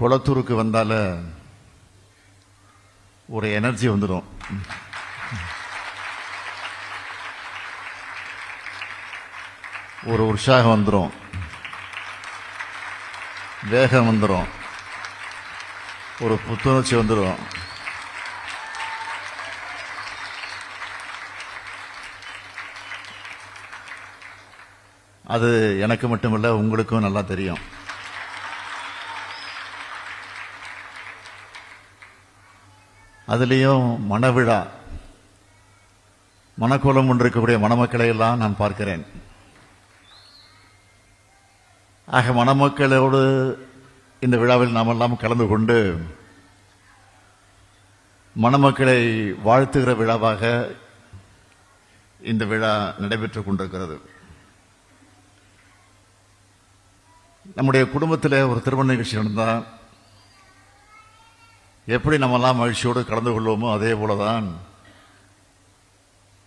குளத்தூருக்கு வந்தால ஒரு எனர்ஜி வந்துடும் ஒரு உற்சாகம் வந்துடும் வேகம் வந்துடும் ஒரு புத்துணர்ச்சி வந்துடும் அது எனக்கு மட்டுமில்ல உங்களுக்கும் நல்லா தெரியும். அதுலேயும் மணவிழா மணக்கோலம் இருக்கக்கூடிய மணமக்களை எல்லாம் நான் பார்க்கிறேன். ஆக மணமக்களோடு இந்த விழாவில் நாமெல்லாம் கலந்து கொண்டு மணமக்களை வாழ்த்துகிற விழாவாக இந்த விழா நடைபெற்றுக் கொண்டிருக்கிறது. நம்முடைய குடும்பத்தில் ஒரு திருமண நிகழ்ச்சி நடந்தால் எப்படி நம்மெல்லாம் மகிழ்ச்சியோடு கலந்து கொள்வோமோ அதே போலதான்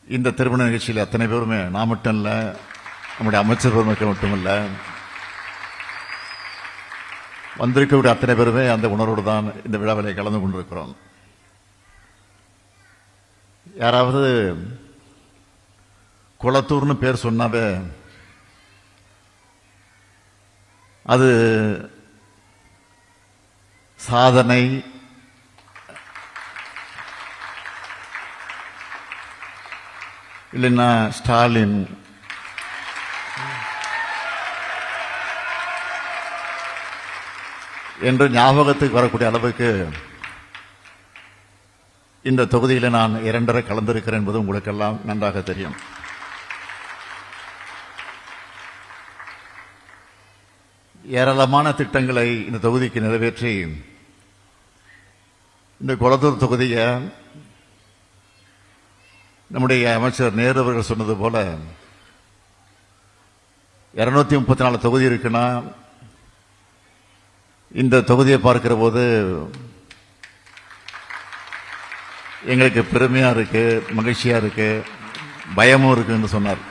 இந்த திருமண நிகழ்ச்சியில் அத்தனை பேருமே நான் மட்டும் இல்லை நம்முடைய அமைச்சர் பெருமக்கள் மட்டுமல்ல வந்திருக்கக்கூடிய அத்தனை பேருமே அந்த உணர்வோடு தான் இந்த விழாவில் கலந்து கொண்டிருக்கிறோம். யாராவது குளத்தூர்னு பேர் சொன்னாவே அது சாதனை இல்லைன்னா ஸ்டாலின். என்று ஞாபகத்துக்கு வரக்கூடிய அளவுக்கு இந்த தொகுதியில் நான் இரண்டரை கலந்திருக்கிறேன் என்பது உங்களுக்கெல்லாம் நன்றாக தெரியும். ஏராளமான திட்டங்களை இந்த தொகுதிக்கு நிறைவேற்றி இந்த குளத்தூர் தொகுதியை நம்முடைய அமைச்சர் நேரு அவர்கள் சொன்னது போல இருநூத்தி முப்பத்தி நாலு தொகுதி இருக்குன்னா இந்த தொகுதியை பார்க்கிற போது எங்களுக்கு பெருமையா இருக்கு மகிழ்ச்சியா இருக்கு பயமும் இருக்குன்னு சொன்னார்.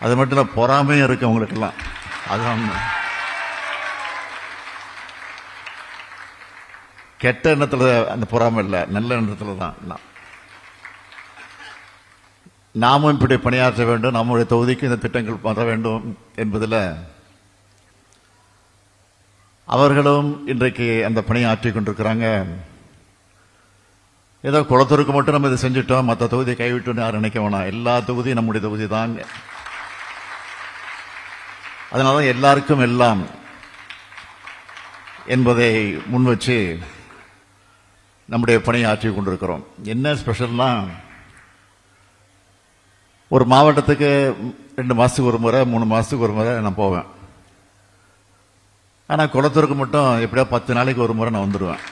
அது மட்டும் இல்ல பொறாமையும் இருக்கு அவங்களுக்கெல்லாம் அதுதான் கெட்ட எண்ணத்தில் அந்த பொறாமை இல்லை நல்ல எண்ணத்தில் தான் நான். நாமும் இப்படி பணியாற்ற வேண்டும் நம்முடைய தொகுதிக்கு இந்த திட்டங்கள் வர வேண்டும் என்பதில் அவர்களும் இன்றைக்கு அந்த பணியை ஆற்றிக் கொண்டிருக்கிறாங்க. ஏதோ குளத்தூருக்கு மட்டும் நம்ம இதை செஞ்சுட்டோம் மற்ற தொகுதியை கைவிட்டோம்னு யாரும் நினைக்க வேணாம் எல்லா தொகுதியும் நம்முடைய தொகுதி தான். அதனால தான் எல்லாருக்கும் எல்லாம் என்பதை முன் வச்சு நம்முடைய பணியை ஆற்றிக் கொண்டிருக்கிறோம். என்ன ஸ்பெஷல்னால் ஒரு மாவட்டத்துக்கு ரெண்டு மாதத்துக்கு ஒரு முறை மூணு மாதத்துக்கு ஒரு முறை நான் போவேன். ஆனால் குளத்தூருக்கு மட்டும் எப்படியோ பத்து நாளைக்கு ஒரு முறை நான் வந்துடுவேன்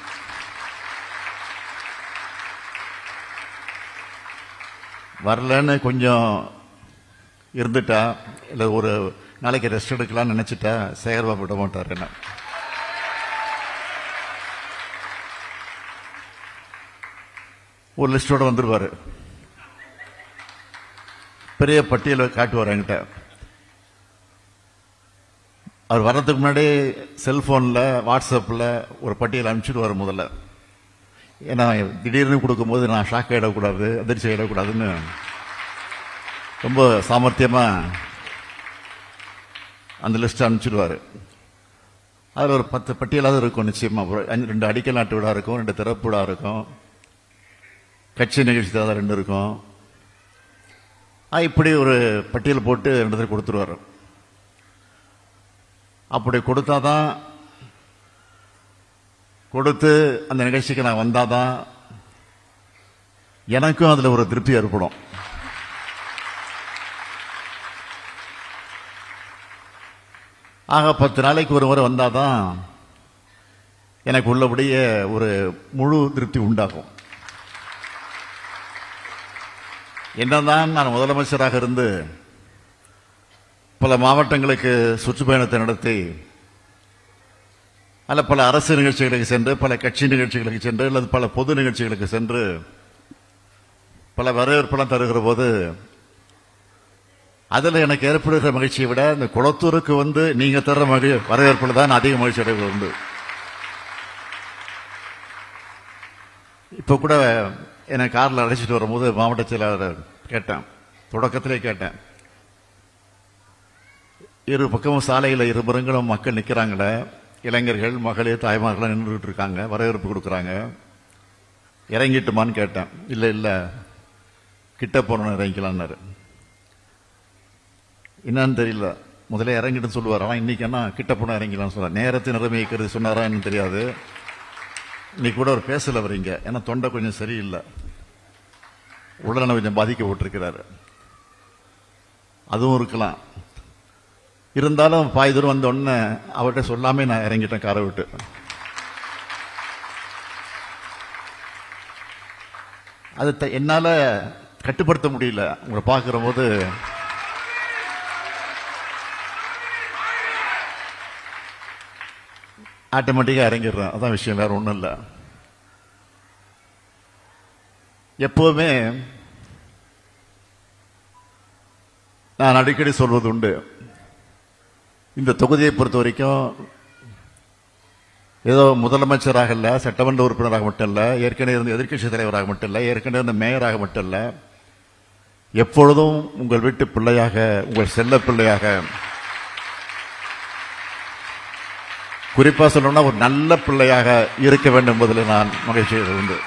வரலன்னு கொஞ்சம் இருந்துட்டா இல்லை ஒரு நாளைக்கு ரெஸ்ட் எடுக்கலாம்னு நினச்சிட்டா சேகர்பாபு விட மாட்டார் என்ன. ஒரு லிஸ்டோடு வந்துருவாரு. பெரிய பட்டியலை காட்டுவார் என்கிட்ட. அவர் வர்றதுக்கு முன்னாடி செல்ஃபோனில் வாட்ஸ்அப்பில் ஒரு பட்டியல் அனுப்பிச்சிடுவார் முதல்ல. ஏன்னா திடீர்னு கொடுக்கும்போது நான் ஷாக் ஆகிடக்கூடாது அதிர்ச்சி ஆகிடக்கூடாதுன்னு ரொம்ப சாமர்த்தியமாக அந்த லிஸ்ட் அனுப்பிச்சிடுவார். அதில் ஒரு பத்து பட்டியலாவது இருக்கும் நிச்சயமாக அஞ்சு- ரெண்டு அடிக்கல் நாட்டு விழா இருக்கும் ரெண்டு திறப்பு விழா இருக்கும். கட்சி நிகழ்ச்சி தான் ரெண்டு இருக்கும். இப்படி ஒரு பட்டியல் போட்டு ரெண்டு கொடுத்துருவார் கொடுத்துருவாரு. அப்படி கொடுத்தாதான் கொடுத்து அந்த நிகழ்ச்சிக்கு நான் வந்தால் தான் எனக்கும் அதில் ஒரு திருப்தி ஏற்படும். ஆக பத்து நாளைக்கு ஒரு முறை வந்தாதான் எனக்கு உள்ளபடியே ஒரு முழு திருப்தி உண்டாகும். என்னதான் நான் முதலமைச்சராக இருந்து பல மாவட்டங்களுக்கு சுற்றுப்பயணத்தை நடத்தி அல்ல பல அரசு நிகழ்ச்சிகளுக்கு சென்று பல கட்சி நிகழ்ச்சிகளுக்கு சென்று அல்லது பல பொது நிகழ்ச்சிகளுக்கு சென்று பல வரவேற்பெல்லாம் தருகிற போது அதில் எனக்கு ஏற்படுகிற மகிழ்ச்சியை விட இந்த குளத்தூருக்கு வந்து நீங்க தர்ற மகி வரவேற்பில் தான் அதிக மகிழ்ச்சி அடைவது உண்டு. இப்போ கூட என்னை காரில் அழைச்சிட்டு வரும்போது மாவட்ட செயலாளர் கேட்டேன். தொடக்கத்திலே கேட்டேன். இரு பக்கமும் சாலையில் இருபுறங்களும் மக்கள் நிற்கிறாங்களே இளைஞர்கள் மகளிர் தாய்மார்கள்லாம் நின்றுட்டு இருக்காங்க. வரவேற்பு கொடுக்குறாங்க. இறங்கிட்டுமான்னு கேட்டேன். இல்லை இல்லை. கிட்ட போனோம் இறங்கிக்கலான்னாரு. என்னன்னு தெரியல. முதல்ல இறங்கிட்டுன்னு சொல்லுவார். ஆனால் இன்னைக்கு என்ன? கிட்ட போனால் இறங்கிக்கலாம்னு சொல்லுவார் நேரத்தை நிர்ணயிக்கிறது சொன்னாரா என்னன்னு தெரியாது. இன்னைக்கு கூட அவர் பேசல வரீங்க ஏன்னா தொண்டை கொஞ்சம் சரியில்லை. உடல்நலம் கொஞ்சம் பாதிக்கப்பட்டிருக்கிறாரு. அதுவும் இருக்கலாம். இருந்தாலும் பாய் தூரம் வந்த உடனே அவர்கிட்ட சொல்லாமே நான் இறங்கிட்டேன் காரை விட்டு. அது த- கட்டுப்படுத்த முடியல. உங்களை பார்க்குற போது ஆட்டோமேட்டிக்காக இறங்கிடுறேன். அதான் விஷயம் வேறு ஒன்றும் இல்லை. எப்போவுமே நான் அடிக்கடி சொல்வது உண்டு. இந்த தொகுதியை பொறுத்த வரைக்கும் ஏதோ முதலமைச்சராக இல்லை சட்டமன்ற உறுப்பினராக மட்டும் இல்லை ஏற்கனவே இருந்த எதிர்கட்சி தலைவராக மட்டும் இல்லை ஏற்கனவே இருந்த மேயராக மட்டும் இல்லை எப்பொழுதும் உங்கள் வீட்டு பிள்ளையாக உங்கள் செல்ல பிள்ளையாக குறிப்பாக சொல்லணும்னா ஒரு நல்ல பிள்ளையாக இருக்க வேண்டும் என்பதில் நான் மகிழ்ச்சி உண்டு.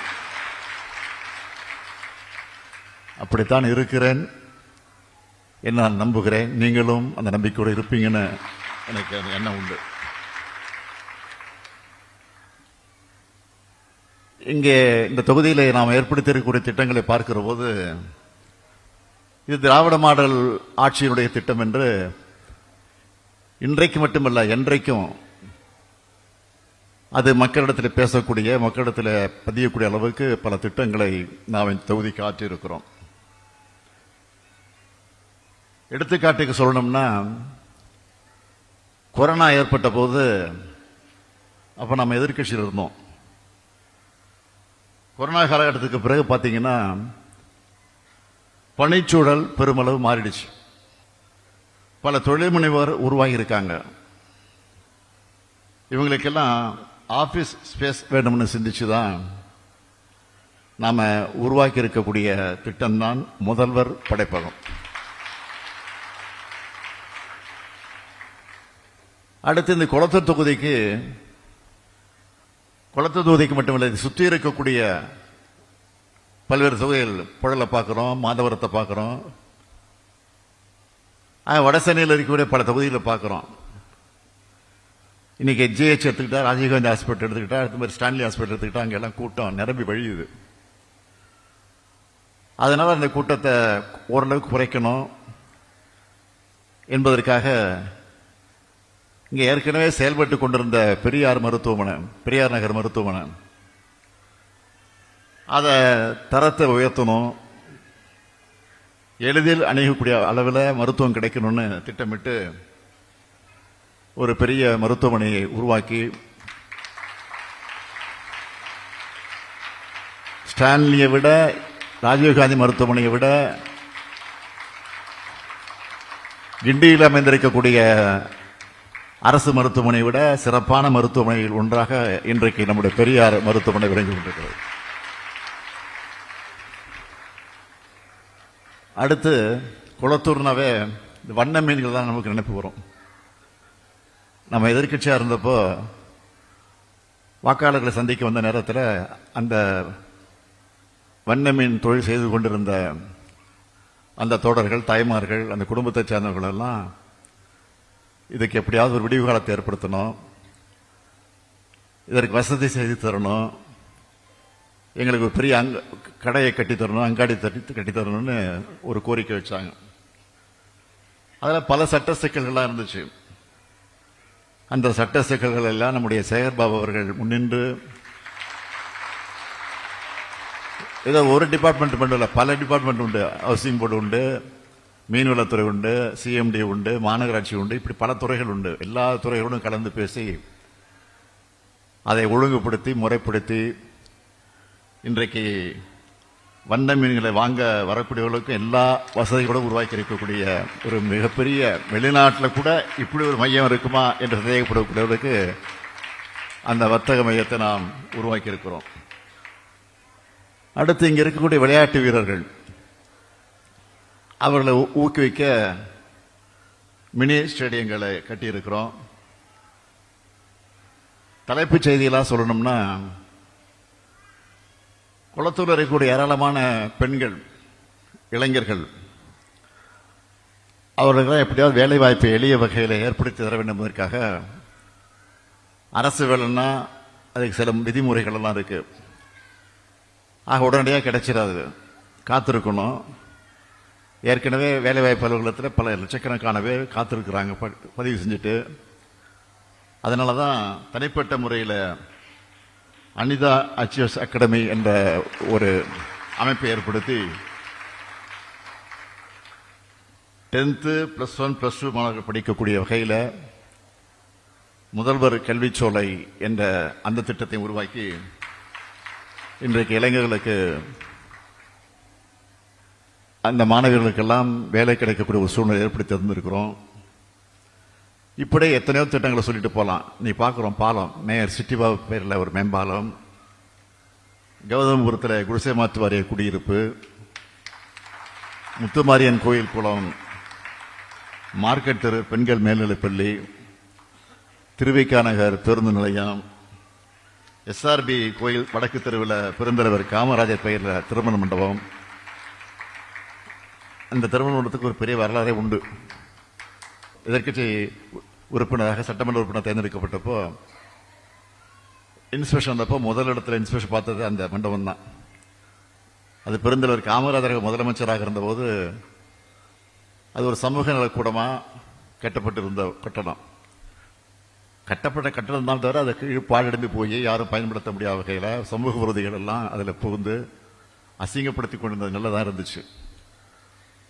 அப்படித்தான் இருக்கிறேன். என்ன நான் நம்புகிறேன். நீங்களும் அந்த நம்பிக்கையோடு இருப்பீங்கன்னு எனக்கு அந்த எண்ணம் உண்டு. இங்கே இந்த தொகுதியில் நாம் ஏற்படுத்தியிருக்கக்கூடிய திட்டங்களை பார்க்கிற போது இது திராவிட மாடல் ஆட்சியினுடைய திட்டம் என்று இன்றைக்கு மட்டுமல்ல என்றைக்கும் அது மக்களிடத்தில் பேசக்கூடிய மக்களிடத்தில் பதியக்கூடிய அளவுக்கு பல திட்டங்களை நாம் இந்த தொகுதிக்கு ஆற்றியிருக்கிறோம் எடுத்துக்காட்டுக்கு சொல்லணும்னா கொரோனா ஏற்பட்ட போது அப்போ நம்ம எதிர்க்கட்சியில் இருந்தோம். கொரோனா காலகட்டத்துக்கு பிறகு பார்த்தீங்கன்னா பணிச்சூழல் பெருமளவு மாறிடுச்சு. பல தொழில் முனைவர் உருவாகி இருக்காங்க இவங்களுக்கெல்லாம் ஆஃபீஸ் ஸ்பேஸ் வேணும்னு சிந்திச்சு தான் நாம் உருவாக்கி இருக்கக்கூடிய திட்டம்தான் முதல்வர் படைப்பகம். அடுத்து இந்த குளத்தூர் தொகுதிக்கு குளத்தூர் தொகுதிக்கு மட்டுமில்லை சுற்றி இருக்கக்கூடிய பல்வேறு தொகுதிகள் புழலை பார்க்குறோம் மாதவரத்தை பார்க்குறோம். வடசென்னையில் இருக்கக்கூடிய பல தொகுதிகளை பார்க்குறோம். இன்னைக்கு ஜிஹெச் எடுத்துக்கிட்டா ராஜீவ்காந்தி ஹாஸ்பிட்டல் எடுத்துக்கிட்டா அடுத்த மாதிரி ஸ்டான்லி ஹாஸ்பிட்டல் எடுத்துக்கிட்டா அங்கெல்லாம் கூட்டம் நிரம்பி வழியுது. அதனால் அந்த கூட்டத்தை ஓரளவுக்கு குறைக்கணும் என்பதற்காக இங்கே ஏற்கனவே செயல்பட்டு கொண்டிருந்த பெரியார் மருத்துவமனை பெரியார் நகர் மருத்துவமனை அதை தரத்தை உயர்த்தணும். எளிதில் அணுகக்கூடிய அளவில் மருத்துவம் கிடைக்கணும்னு திட்டமிட்டு ஒரு பெரிய மருத்துவமனையை உருவாக்கி ஸ்டான்லியை விட ராஜீவ்காந்தி மருத்துவமனையை விட கிண்டியில் அமைந்திருக்கக்கூடிய அரசு மருத்துவமனை விட சிறப்பான மருத்துவமனையில் ஒன்றாக இன்றைக்கு நம்முடைய பெரியார் மருத்துவமனை விளங்கி கொண்டிருக்கிறது. அடுத்து குளத்தூர்னாவே வண்ண மீன்கள் தான் நமக்கு நினைப்பு வரும். நம்ம எதிர்கட்சியாக இருந்தப்போ வாக்காளர்களை சந்திக்க வந்த நேரத்தில் அந்த வண்ண மீன் தொழில் செய்து கொண்டிருந்த அந்த தோடர்கள் தாய்மார்கள் அந்த குடும்பத்தை சேர்ந்தவர்கள் எல்லாம் இதுக்கு எப்படியாவது ஒரு விடிவு காலத்தை ஏற்படுத்தணும். இதற்கு வசதி செய்து தரணும். எங்களுக்கு ஒரு பெரிய அங்க கடையை கட்டி தரணும் அங்காடி தட்டி கட்டி தரணும்னு ஒரு கோரிக்கை வச்சாங்க. அதில் பல சட்ட சிக்கல்கள்லாம் இருந்துச்சு. அந்த சட்ட சிக்கல்கள் எல்லாம் நம்முடைய சேகர்பாபு அவர்கள் முன்னின்று ஏதோ ஒரு டிபார்ட்மெண்ட் மட்டும் இல்லை பல டிபார்ட்மெண்ட் உண்டு. ஹவுசிங் போர்டு உண்டு மீன்வளத்துறை உண்டு சிஎம்டி உண்டு மாநகராட்சி உண்டு இப்படி பல துறைகள் உண்டு. எல்லா துறைகளோடும் கலந்து பேசி அதை ஒழுங்குபடுத்தி முறைப்படுத்தி இன்றைக்கு வண்ண மீன்களை வாங்க வரக்கூடியவர்களுக்கும் எல்லா வசதிகளும் உருவாக்கி இருக்கக்கூடிய ஒரு மிகப்பெரிய வெளிநாட்டில் கூட இப்படி ஒரு மையம் இருக்குமா என்று சந்தேகப்படக்கூடியவர்களுக்கு அந்த வர்த்தக மையத்தை நாம் உருவாக்கி இருக்கிறோம் அடுத்து இங்கே இருக்கக்கூடிய விளையாட்டு வீரர்கள். அவர்களை ஊ- ஊக்குவிக்க மினி ஸ்டேடியங்களை கட்டியிருக்கிறோம். தலைப்புச் செய்தியெல்லாம் சொல்லணும்னா குளத்தூர் இருக்கக்கூடிய ஏராளமான பெண்கள் இளைஞர்கள் அவர்களுக்கு எப்படியாவது வேலை வாய்ப்பை எளிய வகையில் ஏற்படுத்தி தர வேண்டும் என்பதற்காக அரசு வேலைன்னா அதுக்கு சில விதிமுறைகள் எல்லாம் இருக்கு. ஆக உடனடியாக கிடைச்சிடாது. காத்திருக்கணும். ஏற்கனவே வேலைவாய்ப்பு அலுவலகத்தில் பல லட்சக்கணக்கானவே காத்திருக்கிறாங்க ப- பதிவு செஞ்சுட்டு. அதனால தான் தனிப்பட்ட முறையில் அனிதா அச்சியஸ் அகாடமி என்ற ஒரு அமைப்பை ஏற்படுத்தி tenth plus one plus two மாணவர்கள் படிக்கக்கூடிய வகையில் முதல்வர் கல்விச்சோலை என்ற அந்த திட்டத்தை உருவாக்கி இன்றைக்கு இளைஞர்களுக்கு அந்த மாணவர்களுக்கெல்லாம் வேலை கிடைக்கக்கூடிய ஒரு சூழ்நிலை ஏற்படுத்தி தந்திருக்கிறோம். இப்படியே எத்தனையோ திட்டங்களை சொல்லிட்டு போகலாம் நீ பார்க்குறோம் பாலம். மேயர் சிட்டிபாபு பேரில் ஒரு மேம்பாலம். கௌதமபுரத்தில் குடிசை மாற்று வாரிய குடியிருப்பு. முத்துமாரியன் கோயில் குளம். மார்க்கெட் தெரு பெண்கள் மேல்நிலைப்பள்ளி. திருவிக்கா நகர் பேருந்து நிலையம். எஸ்ஆர்பி கோயில் வடக்கு தெருவில் பெருந்தலைவர் காமராஜர் பெயரில் திருமண மண்டபம். அந்த திருமண மண்டபத்துக்கு ஒரு பெரிய வரலாறே உண்டு. இதற்கு உறுப்பினராக சட்டமன்ற உறுப்பினர் தேர்ந்தெடுக்கப்பட்டப்போ இன்ஸ்பெக்ஷன் வந்தப்போ முதல் இடத்துல இன்ஸ்பெக்ஷன் பார்த்தது அந்த மண்டபம் தான். அது பெருந்தலைவர் காமராஜர் முதலமைச்சராக இருந்தபோது அது ஒரு சமூக நலக்கூடமாக கட்டப்பட்டிருந்த கட்டடம். கட்டப்பட்ட கட்டடம் தான் தவிர அதை கீழ் பாழடைந்து போய் யாரும் பயன்படுத்த முடியாத வகையில் சமூக விரோதிகள் எல்லாம் அதில் புகுந்து அசிங்கப்படுத்தி கொண்டிருந்தது. நல்லதாக இருந்துச்சு.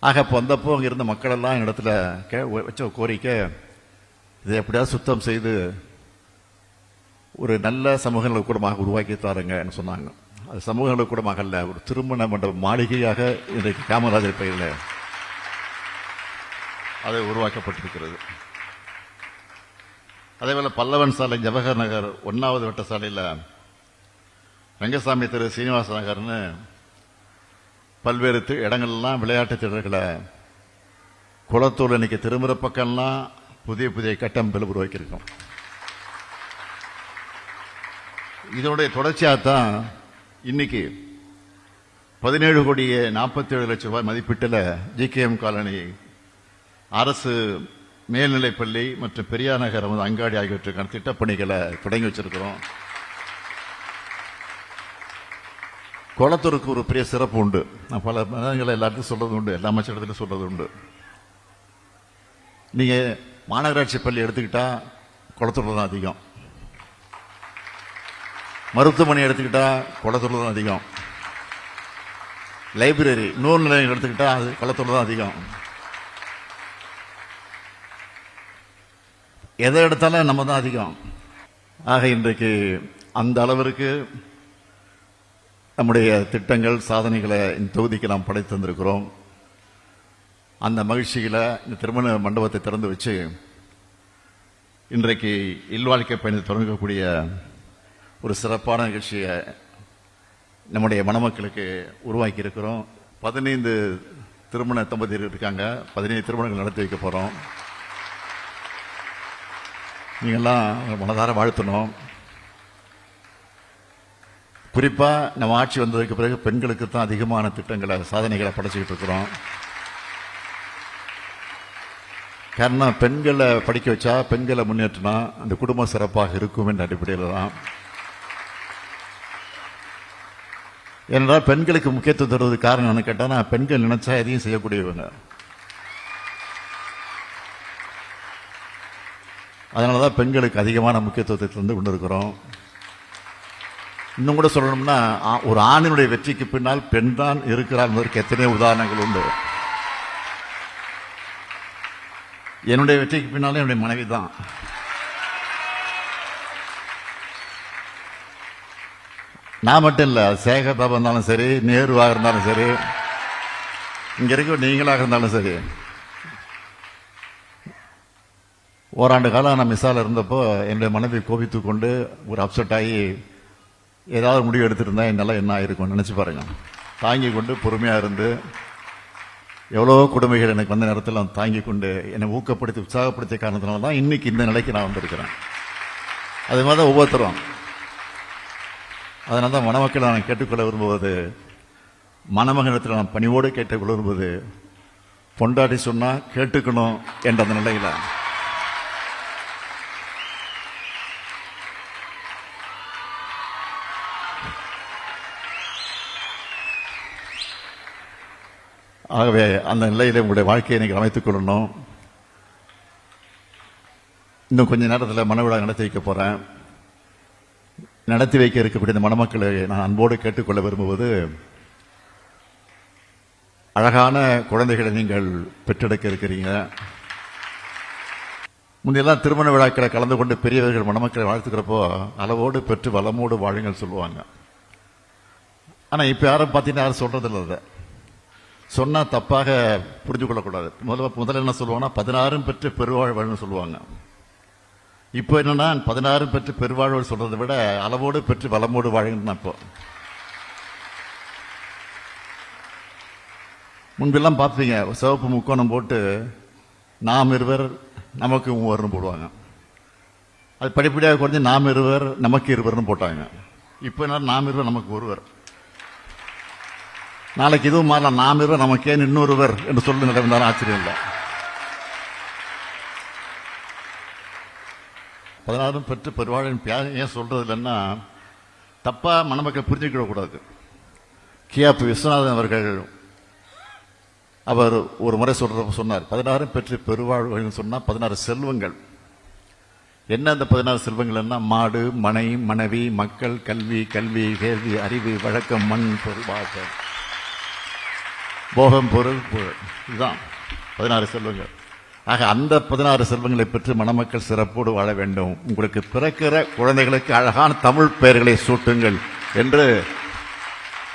ஆக அப்போ வந்தப்போ அங்கே இருந்த மக்கள் எல்லாம் இடத்துல கே வச்ச கோரிக்கை இதை எப்படியாவது சுத்தம் செய்து ஒரு நல்ல சமூக நலக்கூடமாக உருவாக்கி தாருங்கன்னு சொன்னாங்க. அது சமூக நலக்கூடமாக அல்ல ஒரு திருமண மண்டபம் மாளிகையாக இன்றைக்கு காமராஜர் பெயரில் அது உருவாக்கப்பட்டிருக்கிறது. அதேபோல் பல்லவன் சாலை ஜவஹர் நகர் ஒன்றாவது வட்ட சாலையில் ரங்கசாமி திரு சீனிவாச நகர்னு பல்வேறு இடங்கள்லாம் விளையாட்டு திடல்களை குளத்தூர் இன்னைக்கு திரும்புற பக்கம்லாம் புதிய புதிய கட்டமைப்பில் உருவாக்கியிருக்கோம். இதனுடைய தொடர்ச்சியாக தான் இன்னைக்கு பதினேழு கோடியே நாற்பத்தி ஏழு லட்சம் ரூபாய் மதிப்பீட்டில் ஜிகேஎம் காலனி அரசு மேல்நிலைப்பள்ளி மற்றும் பெரியார் நகர் வந்து அங்காடி ஆகியவற்றுக்கான திட்டப்பணிகளை தொடங்கி வச்சிருக்கிறோம். குளத்தூருக்கு ஒரு பெரிய சிறப்பு உண்டு. நான் பல மதங்களை எல்லாத்தையும் சொல்றது உண்டு எல்லா அமைச்சரிடத்திலும் சொல்றது உண்டு. நீங்கள் மாநகராட்சி பள்ளி எடுத்துக்கிட்டால் குளத்தூர்ல தான் அதிகம். மருத்துவமனை எடுத்துக்கிட்டால் குளத்தூர்ல தான் அதிகம். லைப்ரரி நூல் நிலையம் எடுத்துக்கிட்டால் அது குளத்தூர்ல தான் அதிகம். எதை எடுத்தாலும் நம்ம தான் அதிகம். ஆக இன்றைக்கு அந்த அளவிற்கு நம்முடைய திட்டங்கள் சாதனைகளை இந்த தொகுதிக்கு நாம் படைத்து தந்திருக்கிறோம். அந்த மகிழ்ச்சியில் இந்த திருமண மண்டபத்தை திறந்து வச்சு இன்றைக்கு இல்வாழ்க்கை பயணத்தை தொடங்கக்கூடிய ஒரு சிறப்பான நிகழ்ச்சியை நம்முடைய மணமக்களுக்கு உருவாக்கி இருக்கிறோம். பதினைந்து திருமண தம்பதியர் இருக்காங்க. பதினைந்து திருமணங்கள் நடத்தி வைக்க போகிறோம் நீங்கள்லாம் மனதார வாழ்த்தணும். குறிப்பாக நம்ம ஆட்சி வந்ததுக்கு பிறகு பெண்களுக்கு தான் அதிகமான திட்டங்களை சாதனைகளை படைச்சிக்கிட்டு இருக்கிறோம். காரணம் பெண்களை படிக்க வச்சா பெண்களை முன்னேற்றினா அந்த குடும்பம் சிறப்பாக இருக்கும் என்ற அடிப்படையில் தான். ஏனென்றால் பெண்களுக்கு முக்கியத்துவம் தருவது காரணம் என்ன கேட்டால் நான் பெண்கள் நினைச்சா எதையும் செய்யக்கூடியவங்க. அதனால தான் பெண்களுக்கு அதிகமான முக்கியத்துவத்தை தந்து கொண்டிருக்கிறோம். இன்னும் கூட சொல்லணும்னா ஆ- ஒரு ஆணினுடைய வெற்றிக்கு பின்னால் பெண் தான் இருக்கிறார் என்பதற்கு எத்தனையோ உதாரணங்கள் உண்டு. என்னுடைய வெற்றிக்கு பின்னாலே என்னுடைய மனைவி தான். நான் மட்டும் இல்லை சேகர் பாபா இருந்தாலும் சரி நேருவாக இருந்தாலும் சரி இங்கே இருக்க நீங்களாக இருந்தாலும் சரி. ஓராண்டு காலம் நான் மிஸ்ஸால் இருந்தப்போ என்னுடைய மனைவி கோபித்து கொண்டு ஒரு அப்செட் ஆகி ஏதாவது முடிவு எடுத்துருந்தா என்னால் என்ன ஆயிருக்கும் நினச்சி பாருங்க. தாங்கி கொண்டு பொறுமையாக இருந்து எவ்வளோ கொடுமைகள் எனக்கு வந்த நேரத்தில் நான் தாங்கி கொண்டு என்னை ஊக்கப்படுத்தி உற்சாகப்படுத்திய காரணத்தினால தான் இன்னைக்கு இந்த நிலைக்கு நான் வந்திருக்கிறேன். அது மாதிரி தான் ஒவ்வொருத்தரும். அதனால தான் மணமக்களை நான் கேட்டுக்கொள்ள விரும்புவது மணமகனத்தில் நான் பணிவோடு கேட்டுக்கொள்ள விரும்புவது பொண்டாட்டி சொன்னால் கேட்டுக்கணும் என்ற அந்த நிலையில் ஆகவே அந்த நிலையில் உங்களுடைய வாழ்க்கையை நீங்கள் அமைத்துக் கொள்ளணும். இன்னும் கொஞ்ச நேரத்தில் மனவிழா நடத்தி வைக்க போகிறேன் நடத்தி வைக்க இருக்கக்கூடிய இந்த மணமக்களை நான் அன்போடு கேட்டுக்கொள்ள விரும்புவது அழகான குழந்தைகளை நீங்கள் பெற்றெடுக்க இருக்கிறீங்க. முன்னெல்லாம் திருமண விழாக்களை கலந்து கொண்டு பெரியவர்கள் மணமக்களை வாழ்த்துக்கிறப்போ அளவோடு பெற்று வளமோடு வாழுங்கள் சொல்லுவாங்க. ஆனால் இப்போ யாரும் பார்த்தீங்கன்னா யாரும் சொல்கிறதில்ல அதை. சொன்னா தப்பாக புரிஞ்சு கொள்ளக்கூடாது முதல்ல முதல்ல என்ன சொல்லுவாங்கன்னா பதினாறும் பெற்று பெருவாழ்வுன்னு சொல்லுவாங்க. இப்போ என்னன்னா பதினாறும் பெற்று பெருவாழ்வு சொல்றதை விட அளவோடு பெற்று வளமோடு வாழுங்கன்னு இப்போ முன்பெல்லாம் பார்த்தீங்க சிவப்பு முக்கோணம் போட்டு நாம் இருவர் நமக்கு மூவர்னு போடுவாங்க. அது படிப்படியாக குறைஞ்சி நாம் இருவர் நமக்கு இருவர்னு போட்டாங்க. இப்போ என்ன நாம் இருவர் நமக்கு ஒருவர். நாளைக்கு இதுவும் மாறலாம். நாம் இருவர் நமக்கே இன்னொருவர் என்று சொல்லி நடந்தாலும் ஆச்சரியம் இல்லை. பதினாறும் பெற்று பெருவாழின் பியா- ஏன் சொல்றது இல்லைன்னா தப்பா மணமக்கள் புரிஞ்சுக்கிட கூடாது. கியாப்பு விஸ்வநாதன் அவர்கள் அவர் ஒரு முறை சொல்ற சொன்னார். பதினாறும் பெற்று பெருவாழ்வுகள் சொன்னா பதினாறு செல்வங்கள். என்ன அந்த பதினாறு செல்வங்கள்னா மாடு மனை மனைவி மக்கள் கல்வி கல்வி கேள்வி அறிவு வழக்கம் மண் பொருள் போகம் பொருள் புகழ் இதுதான். பதினாறு செல்வங்கள். ஆக அந்த பதினாறு செல்வங்களை பெற்று மணமக்கள் சிறப்போடு வாழ வேண்டும். உங்களுக்கு பிறக்கிற குழந்தைகளுக்கு அழகான தமிழ் பெயர்களை சூட்டுங்கள் என்று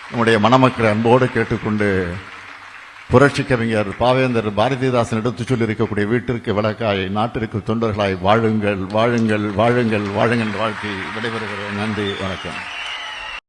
நம்முடைய மணமக்களை அன்போடு கேட்டுக்கொண்டு புரட்சி கவிஞர் பாவேந்தர் பாரதிதாசன் எடுத்துச் சொல்லி இருக்கக்கூடிய வீட்டிற்கு விளக்காய் நாட்டிற்கு தொண்டர்களாய் வாழுங்கள் வாழுங்கள் வாழுங்கள் வாழுங்கள் வாழ்த்தி விடைபெறுகிறேன். நன்றி வணக்கம்.